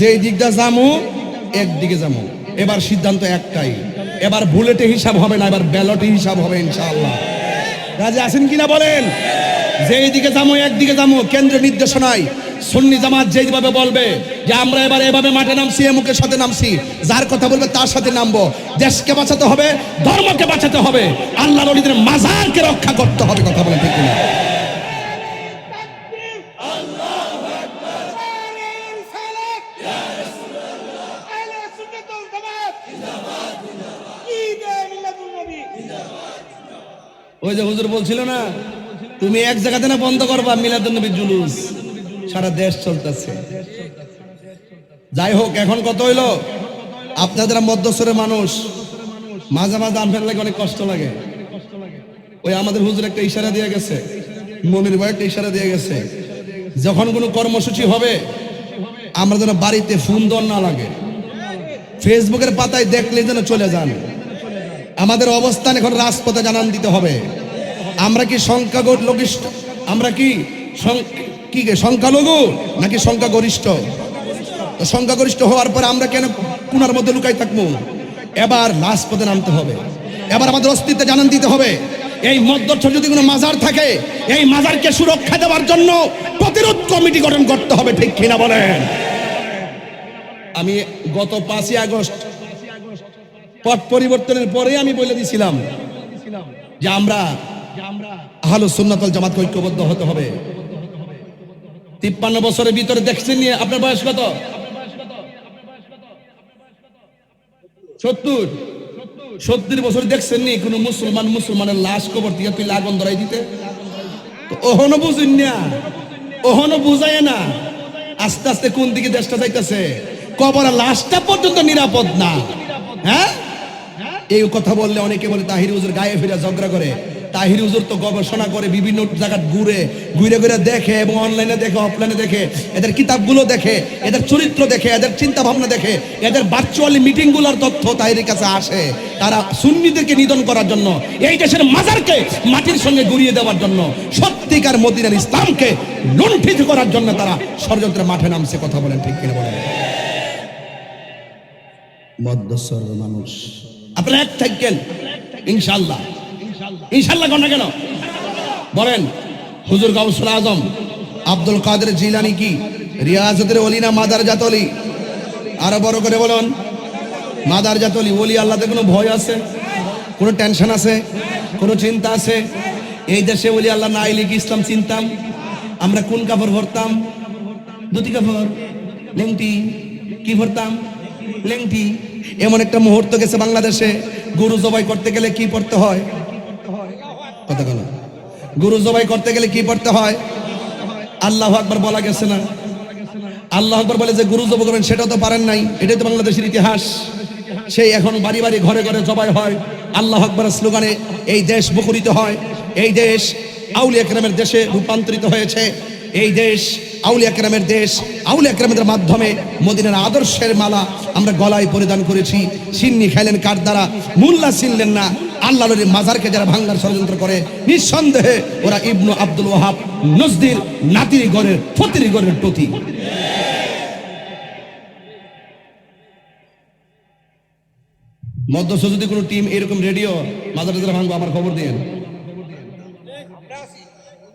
যেই দিকটা যামু, একদিকে যামু। এবার সিদ্ধান্ত একটাই। এবার বুলেটে হিসাব হবে না, এবার ব্যালটে হিসাব হবে ইনশাআল্লাহ। রাজে আছেন কিনা বলেন? যেই দিকে যামো, একদিকে যামো কেন্দ্রের নির্দেশনায় সুন্নি জামাত যেইভাবে বলবে যে আমরা এবার এভাবে মাঠে নামছি এমুকের সাথে নামছি, যার কথা বলবে তার সাথে নামবো। দেশকে বাঁচাতে হবে, ধর্মকে বাঁচাতে হবে। আল্লাহ নদীদের মাজারকে রক্ষা করতে হবে, কথা বলে ঠিক কিনা? ওই যে হুজুর বলছিল না, তুমি এক জায়গাতে না বন্ধ করবা মিলাদুল নবী জুলুস। সারা দেশ চলতেছে। যাই হোক, এখন কত হইল? আপনাদের মধ্যস্বরের মানুষ, মাঝে মাঝে আমফের লাগে অনেক কষ্ট লাগে। ওই আমাদের হুজুর একটা ইশারা দিয়ে গেছে মনির ভাই একটা ইশারা দিয়ে গেছে, যখন কোনো কর্মসূচি হবে, আমরা যেন বাড়িতে ফোন দেওয়ার না লাগে। ফেসবুকের পাতায় দেখলে যেন চলে যান। আমাদের অবস্থান এখন রাজপথে জানান দিতে হবে। আমরা কি সংখ্যা সংখ্যাগরিষ্ঠ আমরা কি কি সংখ্যালঘু নাকি সংখ্যাগরিষ্ঠ? তো সংখ্যাগরিষ্ঠ হওয়ার পরে আমরা কেন কুনার মধ্যে লুকাই থাকব? এবার রাজপথে নামতে হবে। এবার আমাদের অস্তিত্বে জানান দিতে হবে। এই মধ্যস্থ যদি কোনো মাজার থাকে, এই মাজারকে সুরক্ষা দেওয়ার জন্য প্রতিরোধ কমিটি গঠন করতে হবে, ঠিক কিনা বলেন? আমি গত পাঁচই আগস্ট পট পরিবর্তনের পরে আমি বলে দিছিলাম যে আমরা আহলো সুন্নাতল জামাত ঐক্যবদ্ধ হতে হবে। তিপ্পান্ন বছরের ভিতরে দেখছেন নিয়ে আপনার বয়স কত? সত্তর। সত্তর বছর দেখছেন নি, কোন মুসলমান মুসলমানের লাশ কবর দিয়ে তুই আগুন ধরাই দিতে? ওহনো বুঝুন না, ওহনো বুঝায় না, আস্তে আস্তে কোন দিকে দেশটা যাইতেছে? কবরের লাশটা পর্যন্ত নিরাপদ না। হ্যাঁ? এই কথা বললে অনেকে বলে, তাহির হুজুর গায়ে ফিরে ঝগড়া করে। তাহির হুজুর তো গবেষণা করে বিভিন্ন জায়গা ঘুরে ঘুরে ঘুরে দেখে এবং অনলাইনে দেখে অফলাইনে দেখে। এদের কিতাবগুলো দেখে, এদের চরিত্র দেখে, এদের চিন্তা ভাবনা দেখে, এদের ভার্চুয়ালি মিটিংগুলোর তথ্য তাহিরের কাছে আসে। তারা সুন্নিদেরকে নিধন করার জন্য, এই দেশের মাজারকে মাটির সঙ্গে গুড়িয়ে দেওয়ার জন্য, সত্যিকার মদিনার ইসলামকে লুণ্ঠিত করার জন্য তারা ষড়যন্ত্রের মাঠে নামছে, কথা বলেন ঠিক কিনা বলেন। মানুষ। আপনারা এক থাকেন ইনশাল্লাহ ইনশাল্লাহ কোন না কেন? বলেন, হুজুর গাউসুল আজম, আব্দুল কাদের জিলানি কি? রিয়াজতের অলি না মাদার জাতলি আরও বড় করে বলুন। মাদার জাতলি ওলি আল্লাহতে কোনো ভয় আছে? কোনো টেনশন আছে? কোনো চিন্তা আছে? এই দেশে ওলি আল্লাহ না আইলে কি ইসলাম চিনতাম। আমরা কোন কাপড় ভরতাম? ধুতি কাপড়? লেংটি? কি ভরতাম? লেংটি? এমন একটা মুহূর্ত গেছে বাংলাদেশে, গরু জবাই করতে গেলে কি পড়তে হয়? কথা গরু জবাই করতে গেলে কি পড়তে হয়? আল্লাহ আকবার বলা গেছে না। আল্লাহ আকবার বলে যে গরু জবাই করবেন সেটা তো পারেন নাই। এটাই তো বাংলাদেশের ইতিহাস। সেই এখন বাড়ি বাড়ি, ঘরে ঘরে জবাই হয়। আল্লাহ আকবরের স্লোগানে, এই দেশ মুখরিত হয়। এই দেশ আউলিয়া কেরামের দেশে রূপান্তরিত হয়েছে। এই দেশ, আউলিয়া কেরামের দেশ, আউলিয়া কেরামের মাধ্যমে মদিনার আদর্শের মালা আমরা গলায় পরিধান করেছি। সিন্নি খাইলেন কার দ্বারা? মুল্লা চিনলেন না। আল্লাহ মাজারকে যারা ভাঙ্গার ষড়যন্ত্র করে, নিঃসন্দেহে ওরা ইবনু আব্দুল ওহাব নজদির নাতির গড়ের ফতির গড়ের টতি। মধ্যস্থ যদি কোনো টিম এরকম রেডিও মাজার ভাঙবো, আমার খবর দিন।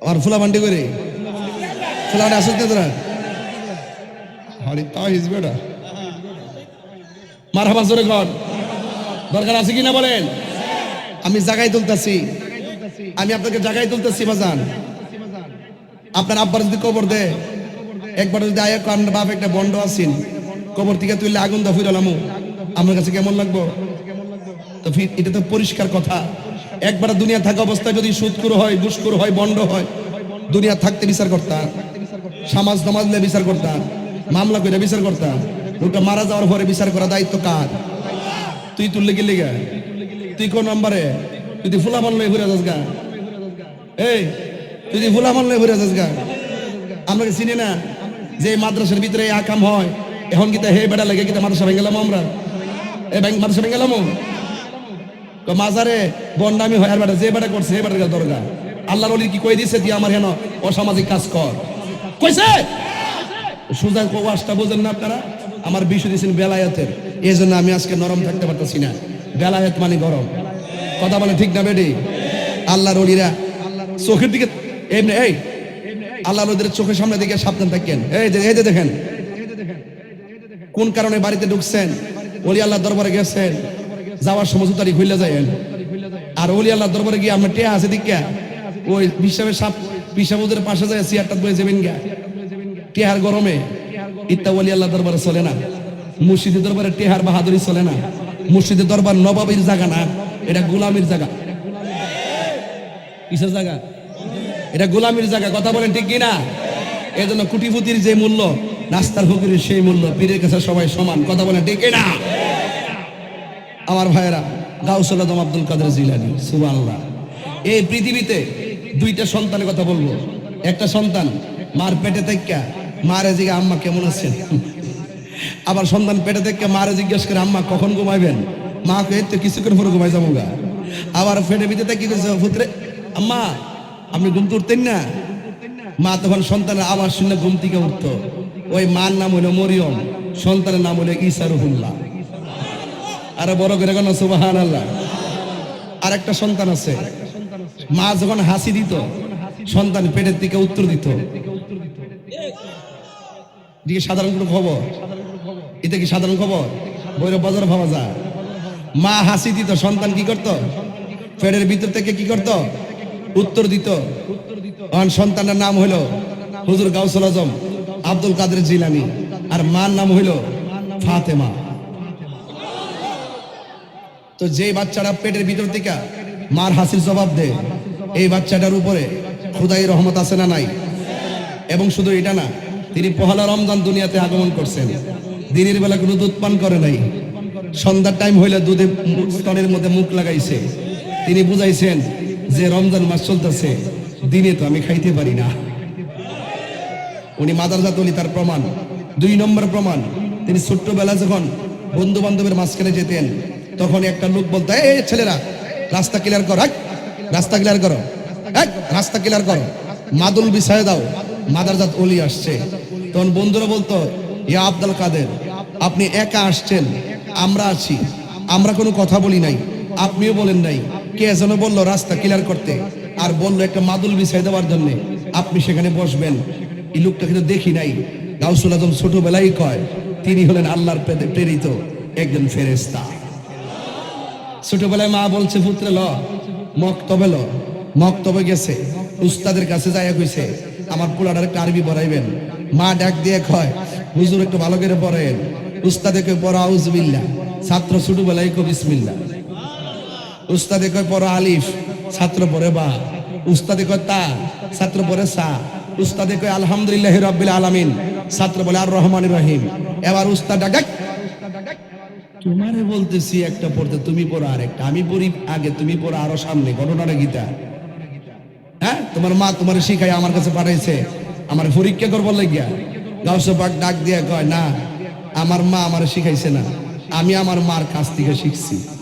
আমার ফুলা বান্ডি করে? ফুলা বান্ডি আসুন তোরা। হরি তাও হিসবে না মার হাবাস জোরে কর। দরকার আছে কিনা বলেন? আমি জায়গায় তুলতেছি। আমি আপনাকে জায়গায় তুলতেছি বাজান আপনার আব্বার যদি কবর দে, একবার যদি আয় কান বাপ একটা বন্ড আসিন কবর থেকে তুললে আগুন দা ফুরালামু আমার কাছে কেমন লাগবো? তো এটা তো পরিষ্কার কথা। একবার দুনিয়া থাকা অবস্থায় যদি সুদকুর হয়, দুষ্কুর হয় বন্ড হয়, দুনিয়া থাকতে বিচার করতাম। সমাজ সমাজ নিয়ে বিচার করতাম মামলা করে বিচার করতাম লোকটা মারা যাওয়ার পরে বিচার করা দায়িত্ব কার? তুই তুললে গেলি গা? তুই কোন নম্বরে? তুই তুই ফুলা মানলে ঘুরে যাস গা। এই, তুই তুই ফুলা মানলে ঘুরে যাস গা। আমরা চিনি না যে মাদ্রাসার ভিতরে আকাম হয়? এখন কি তা হে বেড়া লাগে কি তা মাদ্রাসা ভেঙে গেলাম আমরা? এ ব্যাংক মাদ্রাসা ভেঙে গেলাম? তো মাজারে বন্ডামি হয় আর বেটা, যে বেটা করছে, হে বেটা দরকার আল্লাহর অলি কি কই দিছে? তুই আমার হেন অসামাজিক কাজ কর। কইছে? সুজা ওয়াজটা বোঝেন না আপনারা? আমার বিষয় দিয়েছেন বেলায়েতের। এই জন্য আমি আজকে নরম থাকতে পারতেছি না। বেলায়েত মানে গরম। কথা বলে ঠিক না বেডি আল্লাহর অলিরা চোখের দিকে এমনি এই। আল্লাহর ওদের চোখের সামনে দিকে সাবধান থাকেন। এই যে এই যে দেখেন। কোন কারণে বাড়িতে ঢুকছেন? অলি আল্লাহ দরবারে গেছেন। যাওয়ার সময় তারিখ হইলে যায়েন আর অলি আল্লাহ দরবারে গিয়ে আমরা টেয়া আছে দিকা ওই বিশ্বাবের সাপ বিশ্বাবুদের পাশে যায়, চেয়ারটা বয়ে যাবেন গা টেহার গরমে ইত্তা অলি আল্লাহ দরবারে চলে না। মুর্শিদের দরবারে টেহার বাহাদুরি চলে না। মুর্শিদের দরবার নবাবের জায়গা না, এটা গোলামির জায়গা। কিসের জায়গা? এটা গোলামির জায়গা, কথা বলেন ঠিক কিনা? এই জন্য কুটিপুতির যে মূল্য নাস্তার ফকিরের সেই মূল্য, পীরের কাছে সবাই সমান, কথা বলেন ঠিক কিনা? আমার ভাইয়েরা, গাউসুল আদম আব্দুল কাদের জিলানি, সুবহানাল্লাহ। এই পৃথিবীতে দুইটা সন্তানের কথা বলব। একটা সন্তান, মার পেটে থেকে মারে জিগে, আম্মা, কেমন আছেন? আবার সন্তান পেটে থেকে মারে জিজ্ঞেস করে, আম্মা, কখন ঘুমাইবেন? মা কে তো কিছুক্ষণ পরে ঘুমাই যাব গা। আবার পেটে ভিতরে কি করছে পুত্রে আম্মা, আপনি ঘুম তুলতেন না? মা তখন সন্তানের আবার শুনে ঘুম থেকে উঠতো। ওই মার নাম হলো মরিয়ম, সন্তানের নাম হলো ইসারুহুল্লাহ আরে বড় করে কেন সুবাহান আল্লাহ আর একটা সন্তান আছে মা যখন হাসি দিত, সন্তান পেটের দিকে উত্তর দিত। দিকে সাধারণ কোনো খবর? এটা কি সাধারণ খবর? বৈরব বাজার ভাবা যায়। মা হাসি দিত, সন্তান কি করত? পেটের ভিতর থেকে কি করত? উত্তর দিত। তখন সন্তানের নাম হলো হুজুর গাউসুল আজম আব্দুল কাদের জিলানি। আর মার নাম হইল ফাতেমা। তো যে বাচ্চারা পেটের ভিতর থেকে মার হাসির জবাব দেয় এই বাচ্চাটার উপরে খুদাই রহমত আছে না নাই? এবং শুধু এটা না, তিনি পহলা রমজান দুনিয়াতে আগমন করছেন। দিনের বেলা কোনো দুধ পান করে নাই। সন্ধ্যার টাইম হইলে দুধে স্তনের মধ্যে মুখ লাগাইছে। তিনি বুঝাইছেন যে রমজান মাস চলতেছে, দিনে তো আমি খাইতে পারি না। উনি মাদারজাত উনি তার প্রমাণ। দুই নম্বর প্রমাণ, তিনি ছোট্টবেলা যখন বন্ধু বান্ধবের মাঝখানে যেতেন, তখন একটা লোক বলতো, এই ছেলেরা, রাস্তা ক্লিয়ার কর রাস্তা ক্লিয়ার করো। রাস্তা ক্লিয়ার করো। মাদুল বিষয়ে দাও। মাদারজাত অলি আসছে। তখন বন্ধুরা বলতো, ইয়া আব্দুল কাদের, আপনি একা আসছেন, আমরা আছি। আমরা কোনো কথা বলি নাই। আপনিও বলেন নাই। কে যেন বলল রাস্তা ক্লিয়ার করতে। আর বলল একটা মাদুল বিছাই দেওয়ার জন্য, আপনি সেখানে বসবেন। এই লোকটা কিন্তু দেখি নাই। গাউসুল আজম ছোটবেলায় কয়, তিনি হলেন আল্লাহর প্রেরিত একজন ফেরেস্তা ছোটবেলায় মা বলছে, পুত্রে, ল, মক্তবে ল। মক্তবে গেছে। উস্তাদের কাছে যাইয়া কইছে, আমার পোলাটার একটা আরবি পড়াইবেন। মা ডাক দিয়ে কয়, হুজুর, একটু ভালো করে পড়েন। উস্তাদে কয়, পড়া আউজবিল্লা ছাত্র ছোটবেলায় কো বিসমিল্লা উস্তাদে কয়, পড়া, আলিফ। ছাত্র পড়ে, বা। উস্তাদে কয়, তা। ছাত্র পড়ে, সা। উস্তাদে কয়, আলহামদুলিল্লাহ রাব্বিল আলামিন। ছাত্র বলে, আর রহমান রহিম। এবার উস্তাদ ডাক তোমারে বলতেছি একটা পড়তে, তুমি পড়ো আরেকটা। আমি পড়ি আগে, তুমি পড়ো আরও সামনে। ঘটনাটা গীতা হ্যাঁ? তোমার মা তোমার শিখাই আমার কাছে পাঠাইছে। আমার পরীক্ষা করব লাগিয়া। গাউসে পাক ডাক দিয়ে কয়, না, আমার মা আমার শিখাইছে না। আমি আমার মার কাছ থেকে শিখছি।